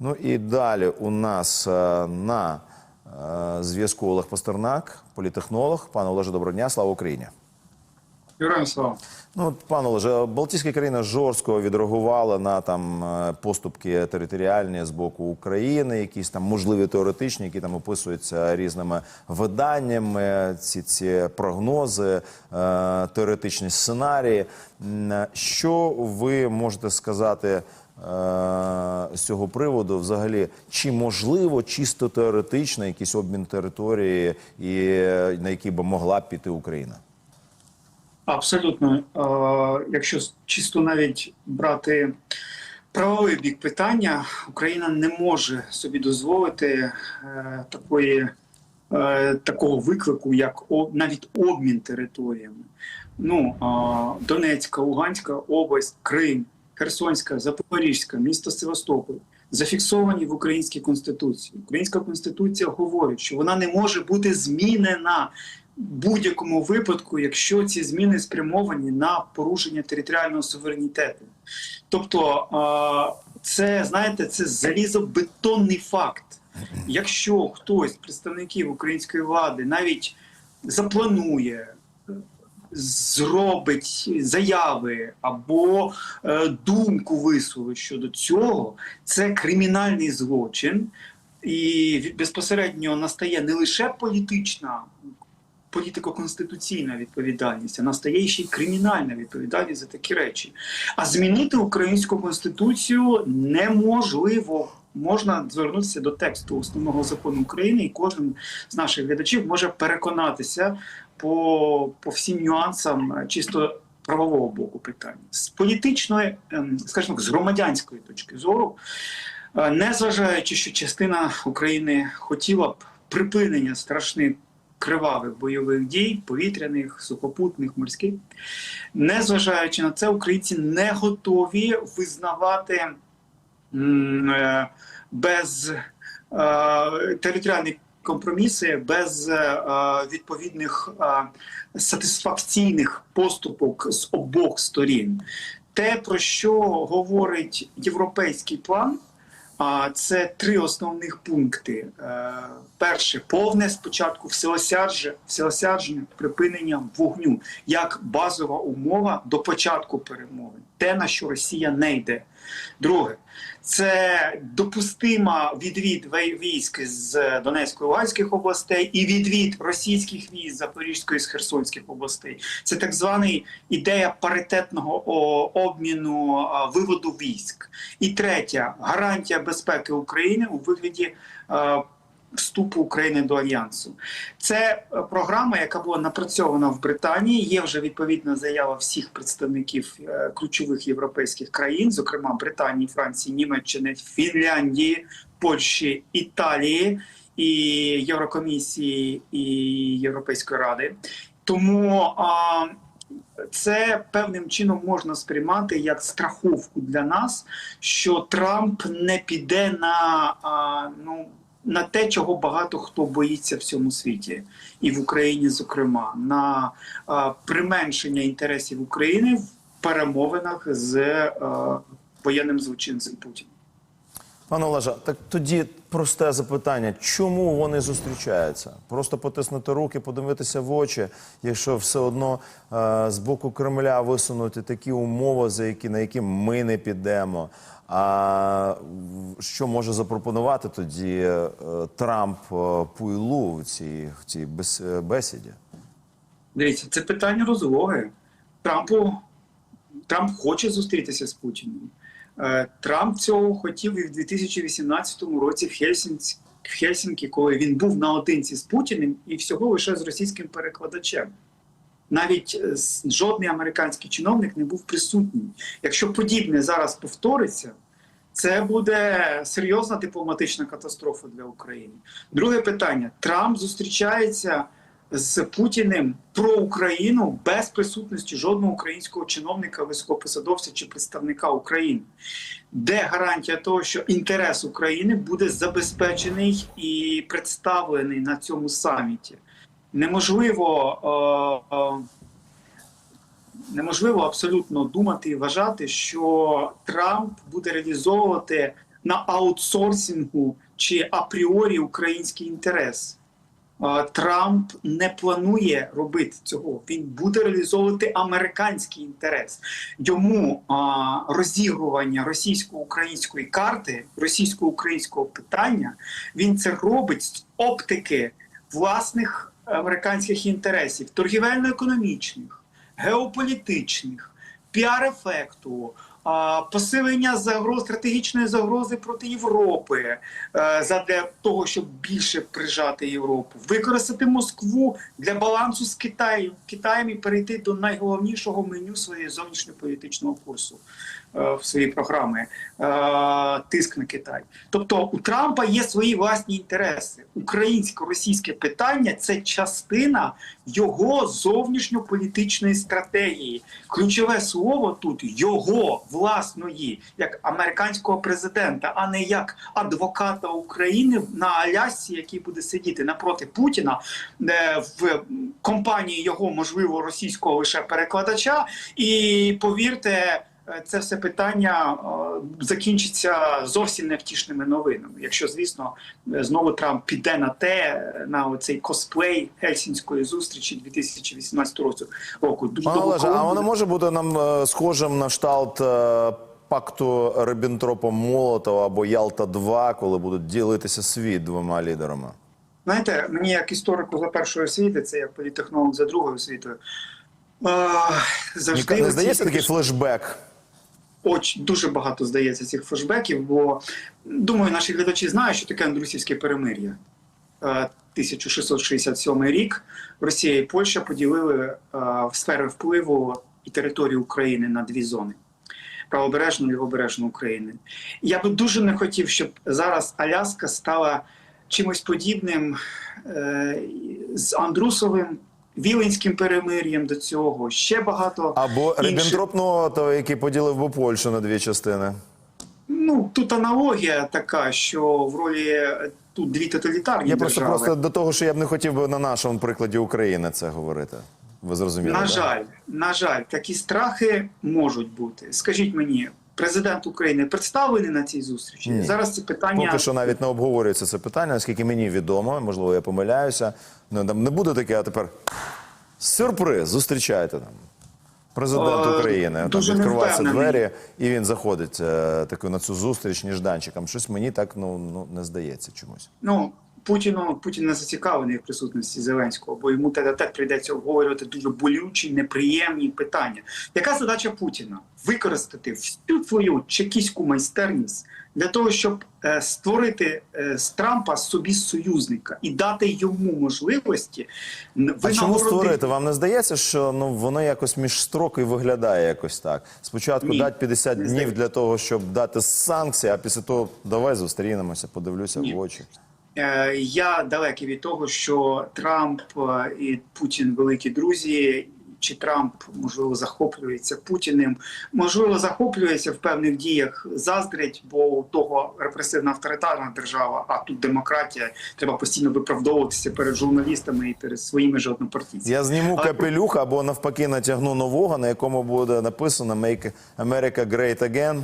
Ну і далі у нас е, на е, зв'язку Олег Пастернак, політехнолог. Пане Олеже, доброго дня, слава Україні. Героям слава. Ну, пане Олеже, Балтійські країни жорстко відреагували на там е, поступки територіальні з боку України, якісь там можливі теоретичні, які там описуються різними виданнями. Ці ці прогнози, теоретичні сценарії. Що ви можете сказати? Е, З цього приводу, взагалі, чи можливо чисто теоретично якийсь обмін території, і е, на який би могла б піти Україна? Абсолютно. Е, якщо чисто навіть брати правовий бік питання, Україна не може собі дозволити такої, такого виклику, як навіть обмін територіями. Ну, Донецька, Луганська область, Крим, Херсонська, Запорізька, місто Севастополь зафіксовані в українській конституції. Українська конституція говорить, що вона не може бути змінена в будь-якому випадку, якщо ці зміни спрямовані на порушення територіального суверенітету. Тобто, це знаєте, це залізобетонний факт. Якщо хтось з представників української влади навіть запланує, зробить заяви або е, думку висловить щодо цього, це кримінальний злочин, і безпосередньо настає не лише політична. Політико-конституційна відповідальність, а настає ще й кримінальна відповідальність за такі речі. А змінити українську конституцію неможливо. Можна звернутися до тексту основного закону України, і кожен з наших глядачів може переконатися по, по всім нюансам е, чисто правового боку питання. З політичної, ем, скажімо, так, з громадянської точки зору, е, незважаючи, що частина України хотіла б припинення страшних кривавих бойових дій, повітряних, сухопутних, морських, незважаючи на це, українці не готові визнавати е, без е, територіальні компроміси, без е, відповідних е, сатисфакційних поступок з обох сторін. Те, про що говорить європейський план, це три основних пункти. Е, Перше повне спочатку всеосядження припинення вогню як базова умова до початку перемовин, те на що Росія не йде. Друге, це допустима відвід військ з Донецької Луганських областей і відвід російських військ Запорізької з Херсонських областей. Це так званий ідея паритетного обміну виводу військ. І третя гарантія безпеки України у вигляді. Вступу України до альянсу це е, програма, яка була напрацьована в Британії. Є вже відповідна заява всіх представників е, ключових європейських країн, зокрема Британії, Франції, Німеччини, Фінляндії, Польщі, Італії і Єврокомісії і Європейської ради. Тому а, це певним чином можна сприймати як страховку для нас, що Трамп не піде на а, ну. На те, чого багато хто боїться в цьому світі, і в Україні, зокрема, на е, применшення інтересів України в перемовинах з е, воєнним злочинцем Путіним. Пане Олеже, так тоді просте запитання: чому вони зустрічаються? Просто потиснути руки, подивитися в очі, якщо все одно е, з боку Кремля висунути такі умови, за які на які ми не підемо. А що може запропонувати тоді е, Трамп е, Пуйлу в цій, в цій бес- е, бесіді? Дивіться, це питання розлоги. Трампу Трамп хоче зустрітися з Путіним. Е, Трамп цього хотів і в 2018 році в Хельсінці, в Хельсінкі, коли він був наодинці з Путіним і всього лише з російським перекладачем. Навіть е, жодний американський чиновник не був присутній. Якщо подібне зараз повториться, це буде серйозна дипломатична катастрофа для України. Друге питання: Трамп зустрічається з Путіним про Україну без присутності жодного українського чиновника, високопосадовця чи представника України. Де гарантія того, що інтерес України буде забезпечений і представлений на цьому саміті? Неможливо. Е, е, Неможливо абсолютно думати і вважати, що Трамп буде реалізовувати на аутсорсингу чи апріорі український інтерес. Трамп не планує робити цього. Він буде реалізовувати американський інтерес. Йому а, розігрування російсько-української карти, російсько-українського питання, він це робить з оптики власних американських інтересів, торгівельно-економічних, геополітичних, піар-ефекту. Посилення загроз стратегічної загрози проти Європи е, задля того, щоб більше прижати Європу, використати Москву для балансу з Китаєм, Китаєм і перейти до найголовнішого меню своєї зовнішньополітичного курсу в своїй програмі е, тиск на Китай. Тобто у Трампа є свої власні інтереси. Українсько-російське питання це частина його зовнішньополітичної стратегії. Ключове слово тут його власної, як американського президента, а не як адвоката України на Алясці, який буде сидіти напроти Путіна е, в компанії його можливо російського лише перекладача. І повірте. Це все питання е, закінчиться зовсім невтішними новинами. Якщо, звісно, знову Трамп піде на те, на цей косплей Гельсінської зустрічі 2018 року. Олеже, а воно може бути нам е, схожим на шталт е, пакту Риббентропа Молотова або Ялта 2 коли будуть ділитися світ двома лідерами? Знаєте, мені як історику за першої освіти, це як політехнолог за другою освітою. Завжди Не здається такий флешбек? Оч дуже багато здається цих флешбеків, бо думаю, наші глядачі знають, що таке Андрусівське перемир'я. Е, 1667 рік Росія і Польща поділили е, сфери впливу і територію України на дві зони. Правобережну і лівобережну України. Я би дуже не хотів, щоб зараз Аляска стала чимось подібним е, з Андрусовим, Віленським перемир'ям до цього. Ще багато Або інших. Риббентроп Молотова, який поділив би Польщу на дві частини? Ну тут аналогія така, що в ролі е, тут дві тоталітарні Я просто держави. просто до того, що я б не хотів би на нашому прикладі України це говорити. Ви зрозуміли? на да? жаль, на жаль, такі страхи можуть бути. Скажіть мені, президент України представлений на цій зустрічі? Ні. Зараз це питання Поки що навіть не обговорюється це питання, наскільки мені відомо, можливо, я помиляюся. Ну, там не буде таке, а тепер сюрприз, зустрічайте там. Президент Е, України там дуже не відкриваються двері, і він заходить е, таки на цю зустріч ніжданчиком. Щось мені так ну, ну не здається чомусь. Ну Путіну Путін не зацікавлений в присутності Зеленського, бо йому те так прийдеться обговорювати дуже болючі, неприємні питання. Яка задача Путіна? Використати всю свою чекіську майстерність для того, щоб е, створити е, з Трампа собі союзника і дати йому можливості А чому створити? Вам не здається, що ну воно якось між строки виглядає якось так? Спочатку Ні, дати 50 днів здається. для того, щоб дати санкції, а після того давай зустрінемося, подивлюся Ні. в очі. Е, Я далекий від того, що Трамп е, і Путін великі друзі. Чи Трамп можливо захоплюється Путіним? Можливо, захоплюється в певних діях, заздрять, бо у того репресивна авторитарна держава, а тут демократія. Треба постійно виправдовуватися перед журналістами і перед своїми ж однопартійцями. Я зніму Але- капелюх або навпаки натягну нового, на якому буде написано «Make America Great Again».